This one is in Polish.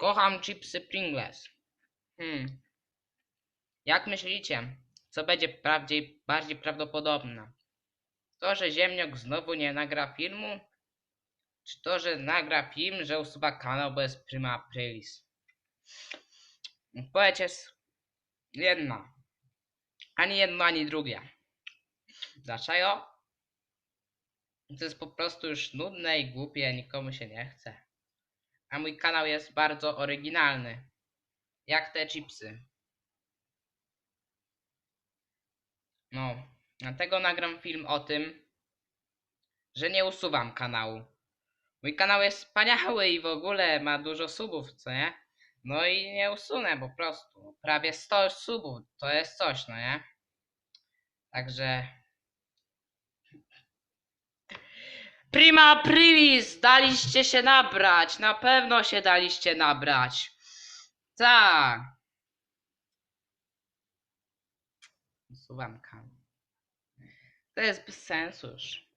Kocham chipsy Pringles. Hmm. Jak myślicie, co będzie prawdziej, bardziej prawdopodobne? To, że Ziemniok znowu nie nagra filmu? Czy to, że nagra film, że usuwa kanał, jest prima aprilis? Odpowiedź jest jedna. Ani jedno, ani drugie. Dlaczego? To jest po prostu już nudne i głupie, nikomu się nie chce. A mój kanał jest bardzo oryginalny. Jak te chipsy. No, dlatego nagram film o tym, że nie usuwam kanału. Mój kanał jest wspaniały i w ogóle ma dużo subów, co nie? No i nie usunę po prostu. Prawie 100 subów, to jest coś, no nie? Także... Prima aprilis! Daliście się nabrać! Na pewno się daliście nabrać! Tak! Usuwam. To jest bez sensu już.